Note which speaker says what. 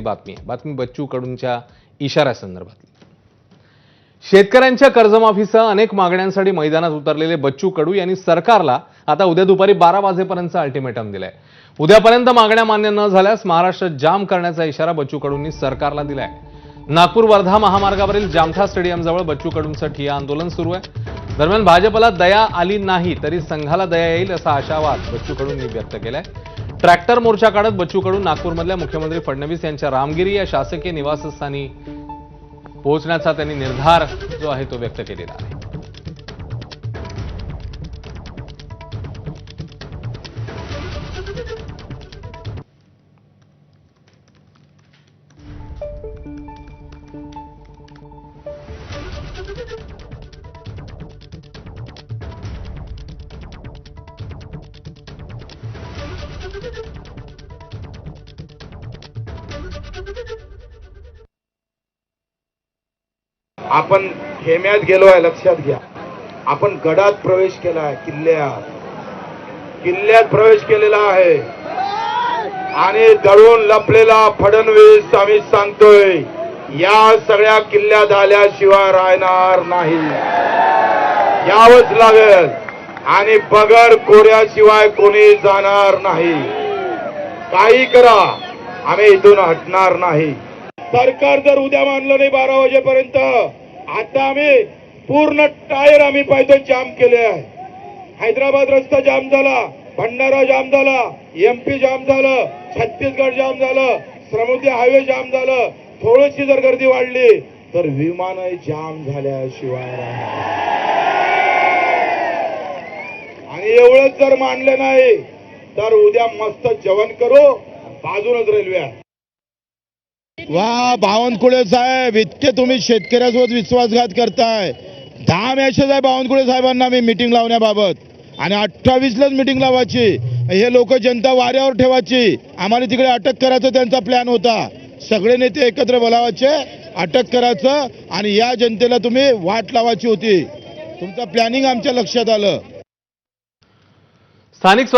Speaker 1: बातमी आहे. बातमी बच्चू कडूंच्या इशाऱ्यासंदर्भातली. शेतकऱ्यांच्या कर्जमाफीसह अनेक मागण्यांसाठी मैदानात उतरलेले बच्चू कडू यांनी सरकारला आता उद्या दुपारी बारा वाजेपर्यंत अल्टिमेटम दिलाय. उद्यापर्यंत मागण्या मान्य न झाल्यास महाराष्ट्र जाम करण्याचा इशारा बच्चू कडूंनी सरकारला दिलाय. नागपूर वर्धा महामार्गावरील जामठा स्टेडियमजवळ बच्चू कडूंचं ठिया आंदोलन सुरू आहे. दरम्यान भाजपला दया आली नाही तरी संघाला दया येईल असा आशावाद बच्चू कडूंनी व्यक्त केलाय. ट्रॅक्टर मोर्चा काढत बच्चूकडून नागपूरमधल्या मुख्यमंत्री फडणवीस यांच्या रामगिरी या शासकीय निवासस्थानी पोहोचण्याचा त्यांनी निर्धार जो आहे तो व्यक्त केलेला आहे.
Speaker 2: आपण खेम्यात आहे लक्षात घ्या. आपण गडात प्रवेश केला आहे किल्ल्यात. किल्ल्यात प्रवेश केलेला आहे. आणि दळून लपलेला फडणवीस आम्ही सांगतोय या सगळ्या किल्ल्यात आल्याशिवाय राहणार नाही. यावंच लागेल. आणि बगर कोऱ्याशिवाय कोणी जाणार नाही. काही करा. आम्ही इथून हटणार नाही. सरकार जर उद्या मानलं नाही बारा वाजेपर्यंत आता आम्ही पूर्ण टायर आम्ही पायदळ जाम केले आहे. हैदराबाद रस्ता जाम झाला भंडारा जाम झाला एमपी जाम झालं छत्तीसगड जाम झालं श्रमती हायवे जाम झालं थोडीशी जर गर्दी वाढली तर विमान जाम झाल्याशिवाय आणि एवढंच जर मानलं नाही तर उद्या मस्त जेवण करू बाजूनच रेल्वे आहे.
Speaker 3: वा बावनकुळे साहेब इतके तुम्ही शेतकऱ्यासोबत विश्वासघात करताय. दहा मॅसेज आहे बावनकुळे साहेबांना मी मिटिंग लावण्याबाबत. आणि अठ्ठावीसलाच मिटिंग लावायची. हे लोक जनता वाऱ्यावर ठेवायची. आम्हाला तिकडे अटक करायचा त्यांचा प्लॅन होता. सगळे नेते एकत्र बोलावायचे अटक करायचं आणि या जनतेला तुम्ही वाट लावायची होती. तुमचं प्लॅनिंग आमच्या लक्षात आलं.
Speaker 1: स्थानिक